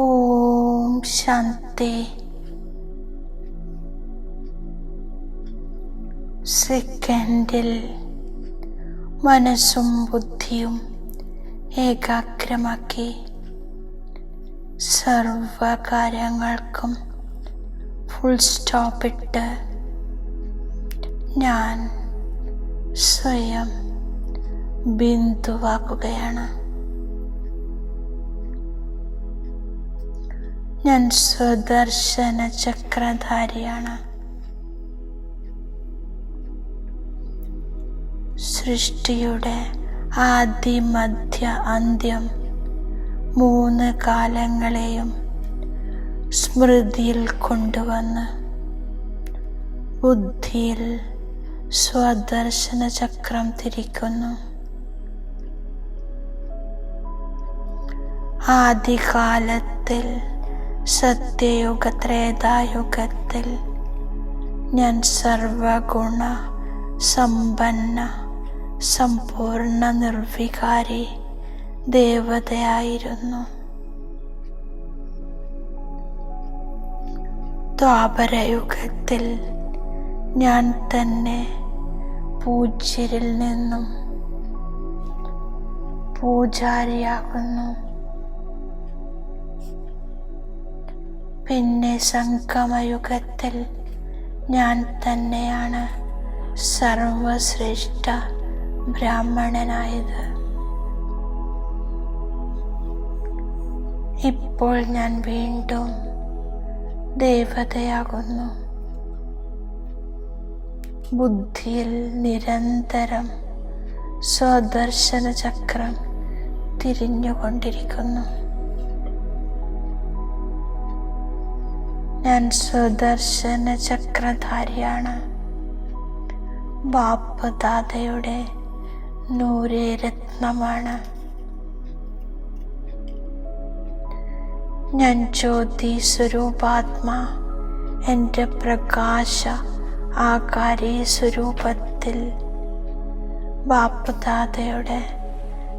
ഓം ശാന്തി. സെക്കൻഡിൽ മനസ്സും ബുദ്ധിയും ഏകാഗ്രമാക്കി സർവകാര്യങ്ങൾക്കും ഫുൾ സ്റ്റോപ്പ് ഇട്ട് ഞാൻ സ്വയം ബിന്ദുവാക്കുകയാണ് ഞാൻ സ്വദർശന ചക്രധാരിയാണ് സൃഷ്ടിയുടെ ആദ്യ മധ്യ അന്ത്യം മൂന്ന് കാലങ്ങളെയും സ്മൃതിയിൽ കൊണ്ടുവന്ന് ബുദ്ധിയിൽ സ്വദർശന ചക്രം തിരിക്കുന്നു. ആദികാലത്തിൽ സത്യയുഗ ത്രേതായുഗത്തിൽ ഞാൻ സർവഗുണ സമ്പന്ന സമ്പൂർണ നിർവികാരി ദേവതയായിരുന്നു. ദ്വാപരയുഗത്തിൽ ഞാൻ തന്നെ പൂജ്യരിൽ നിന്നും പൂജാരിയാകുന്നു. പിന്നെ സംഗമയുഗത്തിൽ ഞാൻ തന്നെയാണ് സർവശ്രേഷ്ഠ ബ്രാഹ്മണനായത്. ഇപ്പോൾ ഞാൻ വീണ്ടും ദേവതയാകുന്നു. ബുദ്ധിയിൽ നിരന്തരം സ്വദർശന ചക്രം തിരിഞ്ഞുകൊണ്ടിരിക്കുന്നു. ഞാൻ സുദർശന ചക്രധാരിയാണ്. ബാപ്പ് ദാദയുടെ രത്നമാണ് ഞാൻ ജ്യോതി സ്വരൂപാത്മാ എന്റെ പ്രകാശ ആകാരി സ്വരൂപത്തിൽ ബാപ്പുദാതയുടെ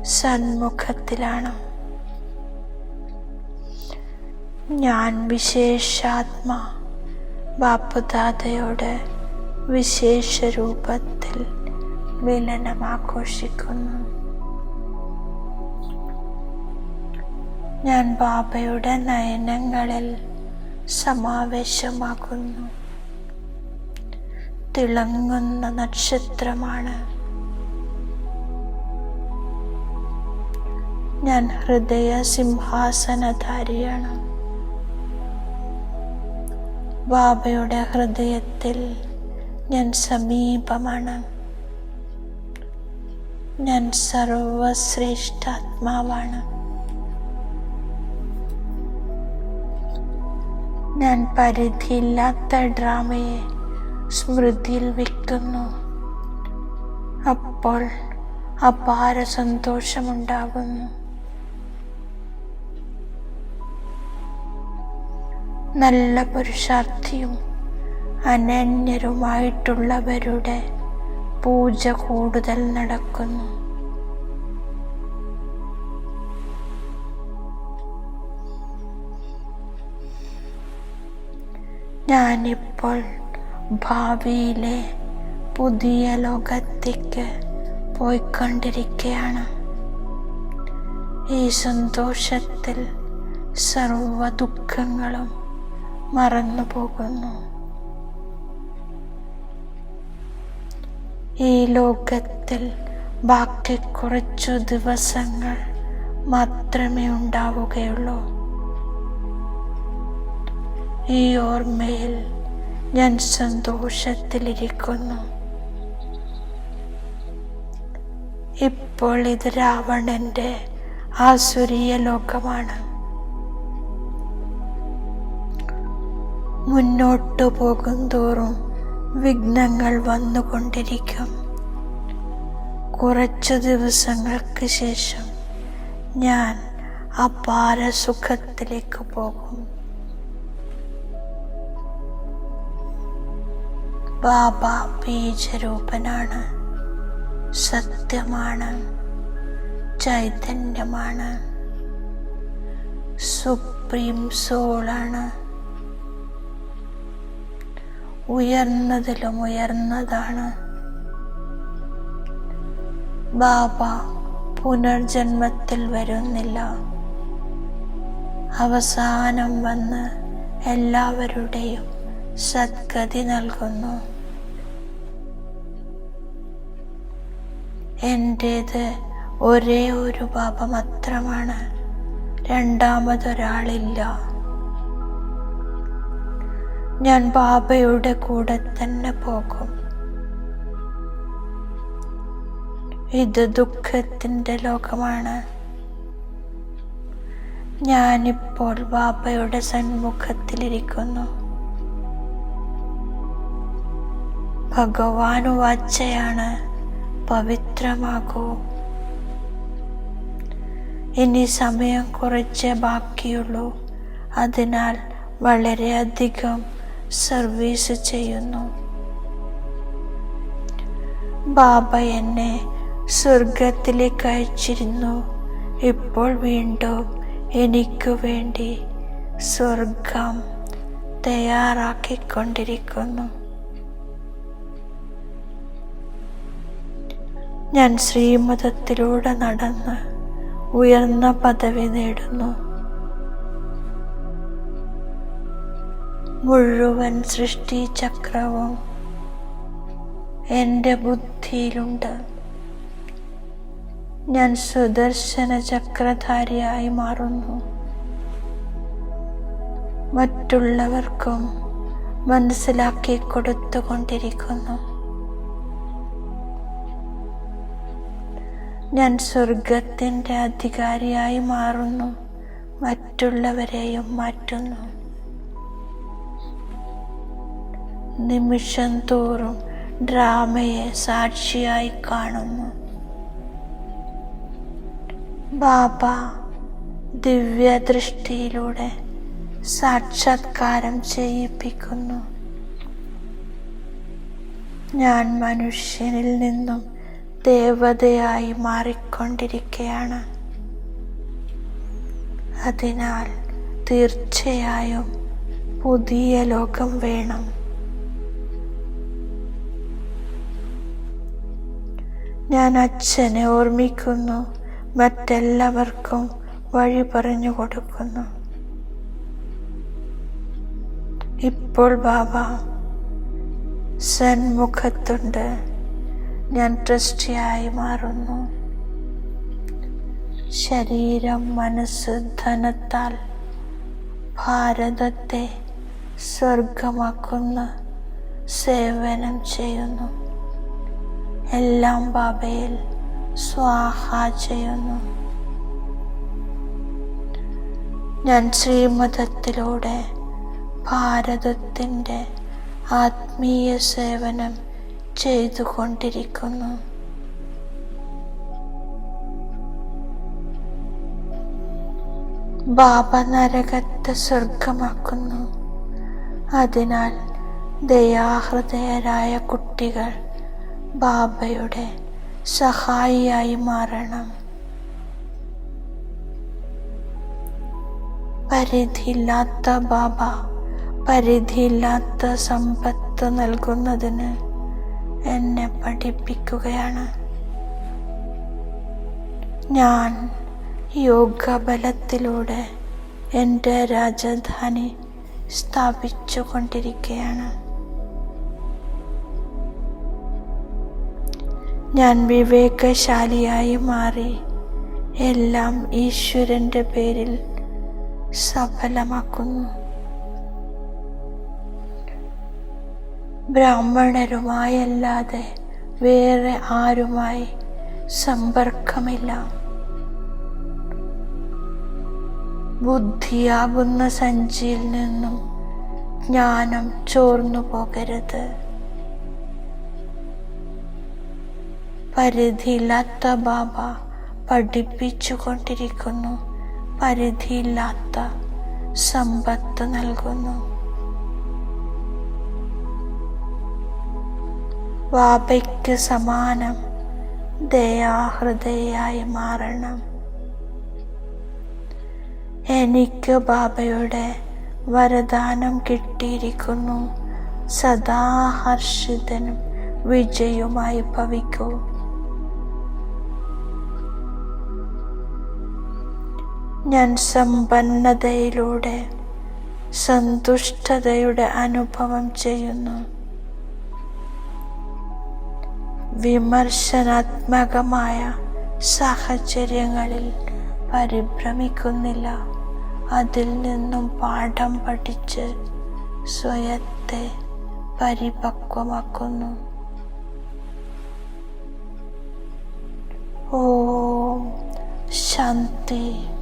സന്മുഖത്തിലാണ്. ഞാൻ വിശേഷാത്മാ. ബാപ്പുദാദയുടെ വിശേഷ രൂപത്തിൽ വിലനം ആഘോഷിക്കുന്നു. ഞാൻ ബാബയുടെ നയനങ്ങളിൽ സമാവേശമാകുന്നു. തിളങ്ങുന്ന നക്ഷത്രമാണ്. ഞാൻ ഹൃദയ സിംഹാസനധാരിയാണ് ബാബയുടെ ഹൃദയത്തിൽ ഞാൻ സമീപമാണ്. ഞാൻ സർവശ്രേഷ്ഠാത്മാവാണ് ഞാൻ പരിധിയില്ലാത്ത ഡ്രാമയെ സ്മൃതിയിൽ വെക്കുന്നു. അപ്പോൾ അപാര സന്തോഷമുണ്ടാകുന്നു. നല്ല പുരുഷാർത്ഥിയും അനന്യരുമായിട്ടുള്ളവരുടെ പൂജ കൂടുതൽ നടക്കുന്നു. ഞാനിപ്പോൾ ഭാവിയിലെ പുതിയ ലോകത്തേക്ക് പോയിക്കൊണ്ടിരിക്കുകയാണ്. ഈ സന്തോഷത്തിൽ സർവ ദുഃഖങ്ങളും മറന്നു പോകുന്നു. ഈ ലോകത്തിൽ ബാക്കി കുറച്ചു ദിവസങ്ങൾ മാത്രമേ ഉണ്ടാവുകയുള്ളൂ. ഈ ഓർമ്മയിൽ ഞാൻ സന്തോഷത്തിലിരിക്കുന്നു. ഇപ്പോൾ ഇത് രാവണന്റെ ആസുരീയ ലോകമാണ്. മുന്നോട്ടു പോകും തോറും വിഘ്നങ്ങൾ വന്നുകൊണ്ടിരിക്കും. കുറച്ചു ദിവസങ്ങൾക്ക് ശേഷം ഞാൻ അപാര സുഖത്തിലേക്ക് പോകും. ബാബ ബീജരൂപനാണ് സത്യമാണ് ചൈതന്യമാണ് സുപ്രീം സോളാണ്. ഉയർന്നതിലും ഉയർന്നതാണ്. ബാബ പുനർജന്മത്തിൽ വരുന്നില്ല. അവസാനം വന്ന് എല്ലാവരുടെയും സദ്ഗതി നൽകുന്നു. എന്റേത് ഒരേ ഒരു ബാബ മാത്രമാണ് രണ്ടാമതൊരാളില്ല. ഞാൻ ബാബയുടെ കൂടെ തന്നെ പോകും. ഇത് ദുഃഖത്തിന്റെ ലോകമാണ്. ഞാനിപ്പോൾ ബാബയുടെ സന്മുഖത്തിലിരിക്കുന്നു. ഭഗവാൻ വാച്ചയാണ് പവിത്രമാകൂ. ഇനി സമയം കുറച്ചേ ബാക്കിയുള്ളൂ. അതിനാൽ വളരെയധികം സർവീസ് ചെയ്യുന്നു. ബാബ എന്നെ സ്വർഗത്തിലേക്ക് അയച്ചിരുന്നു. ഇപ്പോൾ വീണ്ടും എനിക്കു വേണ്ടി സ്വർഗം തയ്യാറാക്കിക്കൊണ്ടിരിക്കുന്നു. ഞാൻ ശ്രീമതത്തിലൂടെ നടന്ന് ഉയർന്ന പദവി നേടുന്നു. മുഴുവൻ സൃഷ്ടിചക്രവും എന്റെ ബുദ്ധിയിലുണ്ട്. ഞാൻ സുദർശന ചക്രധാരിയായി മാറുന്നു. മറ്റുള്ളവർക്കും മനസ്സിലാക്കി കൊടുത്തുകൊണ്ടിരിക്കുന്നു. ഞാൻ സ്വർഗത്തിന്റെ അധികാരിയായി മാറുന്നു. മറ്റുള്ളവരെയും മാറ്റുന്നു. നിമിഷം തോറും ഡ്രാമയെ സാക്ഷിയായി കാണുന്നു. ബാബ ദിവ്യദൃഷ്ടിയിലൂടെ സാക്ഷാത്കാരം ചെയ്യിപ്പിക്കുന്നു. ഞാൻ മനുഷ്യനിൽ നിന്നും ദേവതയായി മാറിക്കൊണ്ടിരിക്കുകയാണ് അതിനാൽ തീർച്ചയായും പുതിയ ലോകം വേണം. ഞാൻ അച്ഛനെ ഓർമ്മിക്കുന്നു. മറ്റെല്ലാവർക്കും വഴി പറഞ്ഞു കൊടുക്കുന്നു. ഇപ്പോൾ ബാബ സന്മുഖത്തുണ്ട് ഞാൻ ട്രസ്റ്റിയായി മാറുന്നു. ശരീരം മനസ്സ് ധനത്താൽ ഭാരതത്തെ സ്വർഗമാക്കുന്ന സേവനം ചെയ്യുന്നു. എല്ലാം ബാബയിൽ സ്വാഹ ചെയ്യുന്നു. ഞാൻ ശ്രീമതത്തിലൂടെ ഭാരതത്തിന്റെ ആത്മീയ സേവനം ചെയ്തുകൊണ്ടിരിക്കുന്നു. ബാബ നരകത്തെ സ്വർഗമാക്കുന്നു അതിനാൽ ദയാഹൃദയരായ കുട്ടികൾ ബാബയുടെ സഹായിയായി മാറണം. പരിധിയില്ലാത്ത ബാബ പരിധിയില്ലാത്ത സമ്പത്ത് നൽകുന്നതിന് എന്നെ പഠിപ്പിക്കുകയാണ്. ഞാൻ യോഗബലത്തിലൂടെ എന്റെ രാജധാനി സ്ഥാപിച്ചു കൊണ്ടിരിക്കുകയാണ് ഞാൻ വിവേകശാലിയായി മാറി. എല്ലാം ഈശ്വരന്റെ പേരിൽ സഫലമാക്കുന്നു. ബ്രാഹ്മണരുമായല്ലാതെ വേറെ ആരുമായി സമ്പർക്കമില്ല. ബുദ്ധിയാകുന്ന സഞ്ചിയിൽ നിന്നും ജ്ഞാനം ചോർന്നു പോകരുത്. പരിധിയില്ലാത്ത ബാബ പഠിപ്പിച്ചു കൊണ്ടിരിക്കുന്നു പരിധിയില്ലാത്ത സമ്പത്ത് നൽകുന്നു. ബാബയ്ക്ക് സമാനം ദയാഹൃദയായി മാറണം. എനിക്ക് ബാബയുടെ വരദാനം കിട്ടിയിരിക്കുന്നു. സദാ ഹർഷിതനും വിജയുമായി ഭവിക്കൂ. ഞാൻ സമ്പന്നതയിലൂടെ സന്തുഷ്ടതയുടെ അനുഭവം ചെയ്യുന്നു. വിമർശനാത്മകമായ സാഹചര്യങ്ങളിൽ പരിഭ്രമിക്കുന്നില്ല. അതിൽ നിന്നും പാഠം പഠിച്ച് സ്വയത്തെ പരിപക്വമാക്കുന്നു. ഓ ശാന്തി.